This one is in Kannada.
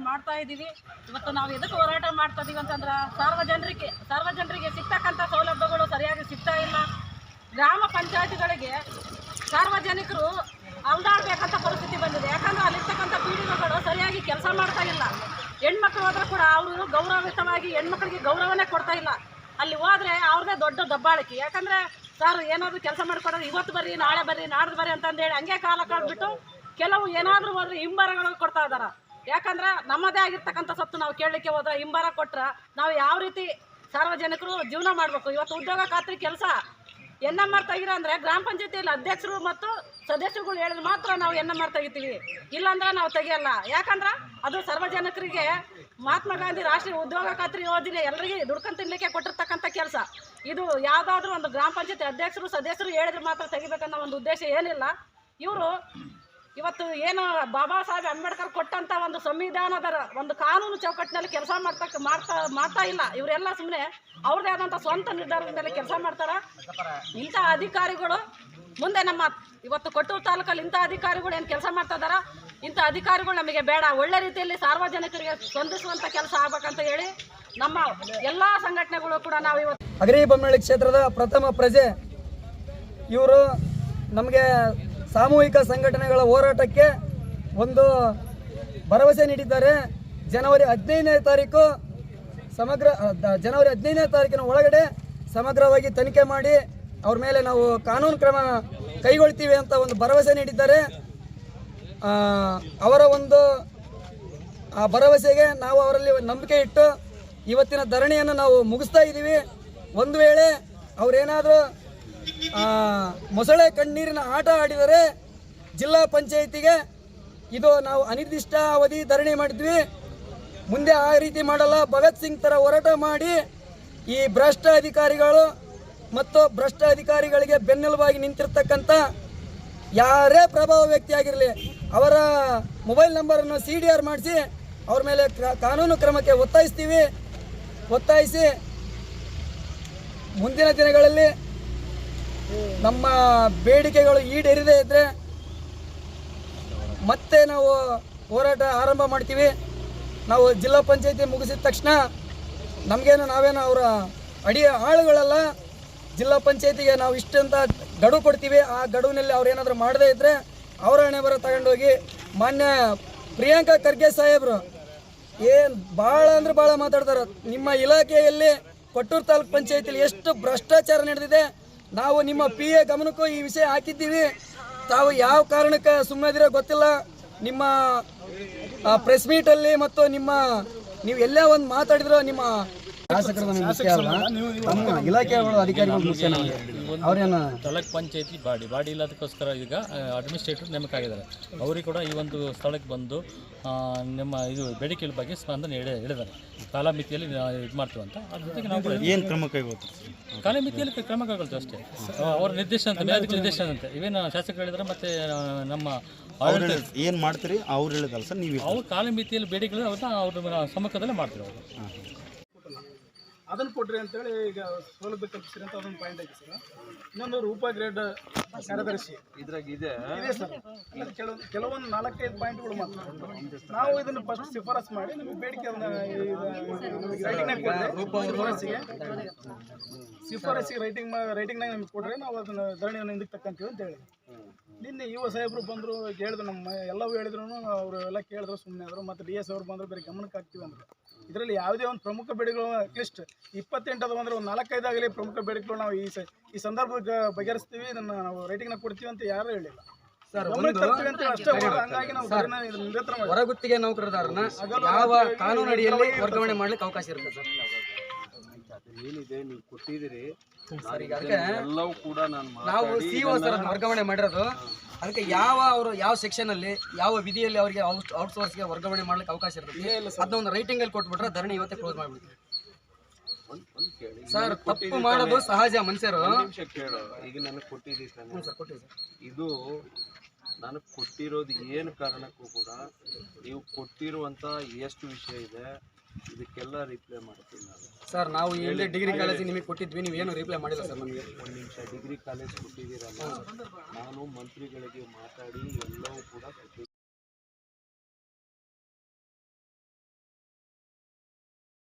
ಮಾಡ್ತಾ ಇದ್ದೀವಿ. ಇವತ್ತು ನಾವು ಎದಕ್ಕೆ ಹೋರಾಟ ಮಾಡ್ತಾ ಇದೀವಿ ಅಂತಂದ್ರೆ, ಸಾರ್ವಜನಿಕರಿಗೆ ಸಾರ್ವಜನರಿಗೆ ಸಿಗ್ತಕ್ಕಂಥ ಸೌಲಭ್ಯಗಳು ಸರಿಯಾಗಿ ಸಿಗ್ತಾ ಇಲ್ಲ. ಗ್ರಾಮ ಪಂಚಾಯತ್ಗಳಿಗೆ ಸಾರ್ವಜನಿಕರು ಅಲ್ದಾಡ್ಬೇಕಂತ ಪರಿಸ್ಥಿತಿ ಬಂದಿದೆ. ಯಾಕಂದ್ರೆ ಅಲ್ಲಿರ್ತಕ್ಕಂಥ ಪೀಡಿಗಳು ಸರಿಯಾಗಿ ಕೆಲಸ ಮಾಡ್ತಾ ಇಲ್ಲ. ಹೆಣ್ಮಕ್ಳು ಹೋದ್ರೆ ಕೂಡ ಅವರು ಗೌರವಯುತವಾಗಿ ಹೆಣ್ಮಕ್ಳಿಗೆ ಗೌರವನೇ ಕೊಡ್ತಾ ಇಲ್ಲ. ಅಲ್ಲಿ ಹೋದ್ರೆ ಅವ್ರದೇ ದೊಡ್ಡ ದಬ್ಬಾಳಿಕೆ. ಯಾಕಂದ್ರೆ, ಸರ್, ಏನಾದರೂ ಕೆಲಸ ಮಾಡ್ಕೊಡೋದು ಇವತ್ತು ಬರ್ರಿ, ನಾಳೆ ಬರ್ರಿ, ನಾಡ್ದು ಬರ್ರಿ ಅಂತಂದೇಳಿ ಹಂಗೆ ಕಾಲ ಕಳೆದ್ಬಿಟ್ಟು ಕೆಲವು ಏನಾದರೂ ಹೋದ್ರೆ ಹಿಂಬರಗಳನ್ನು ಕೊಡ್ತಾ ಇದಾರ. ಯಾಕಂದ್ರೆ ನಮ್ಮದೇ ಆಗಿರ್ತಕ್ಕಂಥ ಸತ್ತು ನಾವು ಕೇಳಲಿಕ್ಕೆ ಹೋದ್ರೆ ಹಿಂಬಾರ ಕೊಟ್ರೆ ನಾವು ಯಾವ ರೀತಿ ಸಾರ್ವಜನಿಕರು ಜೀವನ ಮಾಡಬೇಕು? ಇವತ್ತು ಉದ್ಯೋಗ ಖಾತ್ರಿ ಕೆಲಸ. ಎನ್ ಎಂ ಆರ್ ತೆಗಿರ ಅಂದರೆ ಗ್ರಾಮ ಪಂಚಾಯತಿಯಲ್ಲಿ ಅಧ್ಯಕ್ಷರು ಮತ್ತು ಸದಸ್ಯರುಗಳು ಹೇಳಿದ್ರೆ ಮಾತ್ರ ನಾವು ಎನ್ ಎಂ ಆರ್ ತೆಗಿತೀವಿ. ಇಲ್ಲಾಂದ್ರೆ ನಾವು ತೆಗಿಯಲ್ಲ. ಯಾಕಂದ್ರೆ ಅದು ಸಾರ್ವಜನಿಕರಿಗೆ ಮಹಾತ್ಮ ಗಾಂಧಿ ರಾಷ್ಟ್ರೀಯ ಉದ್ಯೋಗ ಖಾತ್ರಿ ಯೋಜನೆ ಎಲ್ಲರಿಗೆ ದುಡ್ಕೊಂಡು ತಿನ್ನಲಿಕ್ಕೆ ಕೊಟ್ಟಿರ್ತಕ್ಕಂಥ ಕೆಲಸ. ಇದು ಯಾವುದಾದ್ರೂ ಒಂದು ಗ್ರಾಮ ಪಂಚಾಯತಿ ಅಧ್ಯಕ್ಷರು, ಸದಸ್ಯರು ಹೇಳಿದ್ರೆ ಮಾತ್ರ ತೆಗಿಬೇಕನ್ನೋ ಒಂದು ಉದ್ದೇಶ ಏನಿಲ್ಲ. ಇವರು ಇವತ್ತು ಏನು ಬಾಬಾ ಸಾಹೇಬ್ ಅಂಬೇಡ್ಕರ್ ಕೊಟ್ಟಂತ ಒಂದು ಸಂವಿಧಾನದ ಒಂದು ಕಾನೂನು ಚೌಕಟ್ಟಿನಲ್ಲಿ ಕೆಲಸ ಮಾಡ್ತಕ್ಕ ಮಾಡ್ತಾ ಮಾಡ್ತಾ ಇಲ್ಲ. ಇವರೆಲ್ಲ ಸುಮ್ಮನೆ ಅವ್ರದೇ ಆದಂಥ ಸ್ವಂತ ನಿರ್ಧಾರದಿಂದಲೇ ಕೆಲಸ ಮಾಡ್ತಾರ? ಇಂಥ ಅಧಿಕಾರಿಗಳು ಮುಂದೆ ನಮ್ಮ ಇವತ್ತು ಕೊಟ್ಟೂರು ತಾಲೂಕಲ್ಲಿ ಇಂಥ ಅಧಿಕಾರಿಗಳು ಏನು ಕೆಲಸ ಮಾಡ್ತಾ ಇದಾರ ಇಂಥ ಅಧಿಕಾರಿಗಳು ನಮಗೆ ಬೇಡ. ಒಳ್ಳೆ ರೀತಿಯಲ್ಲಿ ಸಾರ್ವಜನಿಕರಿಗೆ ಸ್ಪಂದಿಸುವಂಥ ಕೆಲಸ ಆಗ್ಬೇಕಂತ ಹೇಳಿ ನಮ್ಮ ಎಲ್ಲ ಸಂಘಟನೆಗಳು ಕೂಡ ನಾವು ಇವತ್ತು ಅಗರಿ ಬೊಮ್ಮಳ್ಳಿ ಕ್ಷೇತ್ರದ ಪ್ರಥಮ ಪ್ರಜೆ ಇವರು ನಮಗೆ ಸಾಮೂಹಿಕ ಸಂಘಟನೆಗಳ ಹೋರಾಟಕ್ಕೆ ಒಂದು ಭರವಸೆ ನೀಡಿದ್ದಾರೆ. ಜನವರಿ ಹದಿನೈದನೇ ತಾರೀಕು ಸಮಗ್ರ ಜನವರಿ ಹದಿನೈದನೇ ತಾರೀಕಿನ ಒಳಗಡೆ ಸಮಗ್ರವಾಗಿ ತನಿಖೆ ಮಾಡಿ ಅವ್ರ ಮೇಲೆ ನಾವು ಕಾನೂನು ಕ್ರಮ ಕೈಗೊಳ್ತೀವಿ ಅಂತ ಒಂದು ಭರವಸೆ ನೀಡಿದ್ದಾರೆ. ಅವರ ಒಂದು, ಆ ಭರವಸೆಗೆ ನಾವು ಅವರಲ್ಲಿ ನಂಬಿಕೆ ಇಟ್ಟು ಇವತ್ತಿನ ಧರಣಿಯನ್ನು ನಾವು ಮುಗಿಸ್ತಾ ಇದ್ದೀವಿ ಒಂದು ವೇಳೆ ಅವರೇನಾದರೂ ಮೊಸಳೆ ಕಣ್ಣೀರಿನ ಆಟ ಆಡಿದರೆ ಜಿಲ್ಲಾ ಪಂಚಾಯಿತಿಗೆ ಇದು ನಾವು ಅನಿರ್ದಿಷ್ಟ ಅವಧಿ ಧರಣಿ ಮಾಡಿದ್ವಿ. ಮುಂದೆ ಆ ರೀತಿ ಮಾಡಲ್ಲ. ಭಗತ್ ಸಿಂಗ್ ಥರ ಹೋರಾಟ ಮಾಡಿ ಈ ಭ್ರಷ್ಟ ಅಧಿಕಾರಿಗಳು ಮತ್ತು ಭ್ರಷ್ಟ ಅಧಿಕಾರಿಗಳಿಗೆ ಬೆನ್ನೆಲುಬಾಗಿ ನಿಂತಿರ್ತಕ್ಕಂಥ ಯಾರೇ ಪ್ರಭಾವ ವ್ಯಕ್ತಿ ಆಗಿರಲಿ, ಅವರ ಮೊಬೈಲ್ ನಂಬರನ್ನು ಸಿ ಡಿ ಆರ್ ಮಾಡಿಸಿ ಅವ್ರ ಮೇಲೆ ಕಾನೂನು ಕ್ರಮಕ್ಕೆ ಒತ್ತಾಯಿಸ್ತೀವಿ. ಒತ್ತಾಯಿಸಿ ಮುಂದಿನ ದಿನಗಳಲ್ಲಿ ನಮ್ಮ ಬೇಡಿಕೆಗಳು ಈಡೇರಿದೆ ಇದ್ದರೆ ಮತ್ತೆ ನಾವು ಹೋರಾಟ ಆರಂಭ ಮಾಡ್ತೀವಿ. ನಾವು ಜಿಲ್ಲಾ ಪಂಚಾಯತಿ ಮುಗಿಸಿದ ತಕ್ಷಣ ನಮಗೇನು ನಾವೇನು ಅವರ ಅಡಿ ಆಳುಗಳಲ್ಲ, ಜಿಲ್ಲಾ ಪಂಚಾಯತಿಗೆ ನಾವು ಇಷ್ಟಂತ ಗಡು ಕೊಡ್ತೀವಿ. ಆ ಗಡುವಿನಲ್ಲಿ ಅವ್ರು ಏನಾದರೂ ಮಾಡದೇ ಇದ್ದರೆ ಅವರ ಹಣೆ ಬರ ತಗೊಂಡೋಗಿ ಮಾನ್ಯ ಪ್ರಿಯಾಂಕಾ ಖರ್ಗೆ ಸಾಹೇಬರು ಏನು ಭಾಳ ಅಂದ್ರೆ ಭಾಳ ಮಾತಾಡ್ತಾರೆ. ನಿಮ್ಮ ಇಲಾಖೆಯಲ್ಲಿ ಕೊಟ್ಟೂರು ತಾಲೂಕ್ ಪಂಚಾಯತಿಲಿ ಎಷ್ಟು ಭ್ರಷ್ಟಾಚಾರ ನಡೆದಿದೆ ನಾವು ನಿಮ್ಮ ಪಿ ಎ ಗಮನಕ್ಕೂ ಈ ವಿಷಯ ಹಾಕಿದ್ದೀವಿ. ತಾವು ಯಾವ ಕಾರಣಕ್ಕೆ ಸುಮ್ಮನೆ ಗೊತ್ತಿಲ್ಲ. ನಿಮ್ಮ ಪ್ರೆಸ್ ಮೀಟಲ್ಲಿ ಮತ್ತು ನಿಮ್ಮ, ನೀವು ಎಲ್ಲೇ ಒಂದು ಮಾತಾಡಿದ್ರು ನಿಮ್ಮ ಶಾಸಕರು ನಮಗೆ ಮುಖ್ಯ ಅಲ್ಲ ನಮ್ಮ ಇಲಾಖೆಗಳ ಅಧಿಕಾರಿಗಳು ಮುಖ್ಯ ನಮಗೆ ಅವ್ರೇನು ತಾಲೂಕ್ ಪಂಚಾಯತಿ ಬಾಡಿ ಬಾಡಿ ಇಲ್ಲದಕ್ಕೋಸ್ಕರ ಈಗ ಅಡ್ಮಿನಿಸ್ಟ್ರೇಟರ್ ನೇಮಕ ಆಗಿದ್ದಾರೆ ಅವರಿಗೆ ಕೂಡ ಈ ಒಂದು ಸ್ಥಳಕ್ಕೆ ಬಂದು ಆ, ನಿಮ್ಮ ಇದು ಬೇಡಿಕೆಗಳ ಬಗ್ಗೆ ಸ್ಪಂದನೆ ಹೇಳಿ ಹೇಳಿದ್ದಾರೆ. ಕಾಲಮಿತಿಯಲ್ಲಿ ಇದು ಮಾಡ್ತೀವಿ ಅಂತ. ಅದ್ರ ಜೊತೆಗೆ ನಾವು ಕೂಡ ಏನು ಕ್ರಮ ಕೈಗೊಳ್ತಾರೆ ಕಾಲಮಿತಿಯಲ್ಲಿ ಕ್ರಮ ಕೈಗೊಳ್ತೀವಿ ಅಷ್ಟೇ. ಅವ್ರ ಅವರ ನಿರ್ದೇಶನ ಅಂತ ಮೇಲಧಿಕ ನಿರ್ದೇಶನ ಅಂತ. ಇವೇನು ಶಾಸಕರು ಹೇಳಿದ್ರೆ ಮತ್ತೆ ಆ, ನಮ್ಮ ಆಡಳಿತ ಏನು ಮಾಡ್ತೀರಿ? ಅವ್ರು ಹೇಳಿದಲ್ಲ ಸರ್ ನೀವು ಅವ್ರ ಕಾಲಮಿತಿಯಲ್ಲಿ ಬೇಡಿಕೆಗಳು ಅವ್ರನ್ನ ಅವ್ರ ಸಮ್ಮುಖದಲ್ಲೇ ಮಾಡ್ತೀವಿ ಅವರು. ಅದನ್ನು ಕೊಡ್ರಿ ಅಂತೇಳಿ ಈಗ ಸೌಲಭ್ಯ ಕಲ್ಪಿಸಿರಿ ಅಂತ ಅದೊಂದು ಪಾಯಿಂಟ್ ಐತಿ ಸರ್. ಇನ್ನೊಂದು ರೂಪಾ ಗ್ರೇಡ್ ಕಾರ್ಯದರ್ಶಿ. ಇದ್ರಾಗ ಇದೆ. ಇದೆ ಸರ್. ಇದು ಕೆಲವೊಂದು ಕೆಲವೊಂದು ನಾಲ್ಕೈದು ಪಾಯಿಂಟ್ಗಳು ಮಾತ್ರ ನಾವು ಇದನ್ನು ಫಸ್ಟ್ ಶಿಫಾರಸ್ ಮಾಡಿ ನಮಗೆ ಬೇಡಿಕೆ ಶಿಫಾರಸಿಗೆ ಶಿಫಾರಸಿಗೆ ರೈಟಿಂಗ್ ರೈಟಿಂಗ್ನಾಗ ನಿಮ್ಗೆ ಕೊಡ್ರಿ. ನಾವು ಅದನ್ನ ಧರಣಿಯನ್ನು ಹಿಂದಕ್ಕೆ ತಕ್ಕಂತೀವಿ ಅಂತ ಹೇಳಿ ನಿನ್ನೆ ಯುವ ಸಾಹೇಬರು ಬಂದರು ಹೇಳಿದ್ರು ನಮ್ಮ ಎಲ್ಲವೂ ಹೇಳಿದ್ರು ಅವರು ಎಲ್ಲ ಕೇಳಿದ್ರು ಸುಮ್ಮನೆ ಆದರು. ಮತ್ತು ಡಿ ಎಸ್ ಅವರು ಬಂದರು ಬೇರೆ ಗಮನಕ್ಕೆ ಹಾಕ್ತೀವಿ ಅಂದರು. ಇದರಲ್ಲಿ ಯಾವುದೇ ಒಂದು ಪ್ರಮುಖ ಬೆಳೆಗಳು ಅಟ್ಲೀಸ್ಟ್ ಇಪ್ಪತ್ತೆಂಟು ಅಂದ್ರೆ ಒಂದು ನಾಲ್ಕೈದಾಗಲಿ ಪ್ರಮುಖ ಬೇಡಿಕೆಗಳು ನಾವು ಈ ಸ ಈ ಸಂದರ್ಭ ಬಗೆಹರಿಸ್ತೀವಿ. ಇದನ್ನು ನಾವು ರೈಟಿಂಗ್ನ ಕೊಡ್ತೀವಿ ಅಂತ ಯಾರು ಹೇಳಿಲ್ಲ. ಸರ್ ಹೊರಗುತ್ತಿಗೆ ನೌಕರದಾರನ ಯಾವ ಕಾನೂನು ಅಡಿಯಲ್ಲಿ ವರ್ಗಾವಣೆ ಮಾಡ್ಲಿಕ್ಕೆ ಅವಕಾಶ ಇರುತ್ತೆ ಸರ್. ಏನಿದೆ ನೀವು ಕೊಟ್ಟಿದ್ದೀರಿ. ಸರ್ ಎಲ್ಲವೂ ಕೂಡ ನಾನು ನಾವು ಸಿಒ ಸರ್ ವರ್ಗಾವಣೆ ಮಾಡಿರೋದು. ಅದಕ್ಕೆ ಯಾವ ಅವರು ಯಾವ ಸೆಕ್ಷನ್ ಅಲ್ಲಿ ಯಾವ ವಿಧಿಯಲ್ಲಿ ಅವರಿಗೆ ಔಟ್ ಔಟ್ಸೋರ್ಸ್ಗೆ ವರ್ಗಾವಣೆ ಮಾಡ್ಲಿಕ್ಕೆ ಅವಕಾಶ ಇರುತ್ತೆ? ಅದನ್ನ ಒಂದು ರೈಟಿಂಗ್ ಅಲ್ಲಿ ಕೊಟ್ಬಿಟ್ರೆ ಧರಣಿ ಇವತ್ತೇ ಕ್ಲೋಸ್ ಮಾಡ್ಬಿಡ್ತೀವಿ ಸರ್ ತಪ್ಪು ಮಾಡೋದು ಸಹಜ ಮನುಷ್ಯರು. ನಿಮಿಷ ಕೇಳು. ಈಗ ನನಗೆ ಕೊಟ್ಟಿದ್ದೀರಿ ತಾನೆ. ಸರ್ ಕೊಟ್ಟಿವಿ ಸರ್. ಇದು ನನಗೆ ಕೊಟ್ಟಿರೋದು ಏನು ಕಾರಣಕ್ಕೂ ಕೂಡ ನೀವು ಕೊಟ್ಟಿರುವಂಥ ಎಷ್ಟು ವಿಷಯ ಇದೆ ಇದಕ್ಕೆಲ್ಲ ರಿಪ್ಲೈ ಮಾಡ್ತೀನಿ ನಾನು. ಸರ್ ನಾವು ಇಲ್ಲಿ ಡಿಗ್ರಿ ಕಾಲೇಜಿಗೆ ನಿಮಗೆ ಕೊಟ್ಟಿದ್ವಿ ನೀವು ಏನು ರಿಪ್ಲೈ ಮಾಡಿಲ್ಲ ಸರ್ ನಮಗೆ. ಒಂದು ನಿಮಿಷ ಡಿಗ್ರಿ ಕಾಲೇಜ್ ಕೊಟ್ಟಿದ್ದೀರಲ್ಲ ನಾನು ಮಂತ್ರಿಗಳಿಗೆ ಮಾತಾಡಿ ಎಲ್ಲವೂ ಕೂಡ ಕೊಟ್ಟಿದ್ದೀನಿ.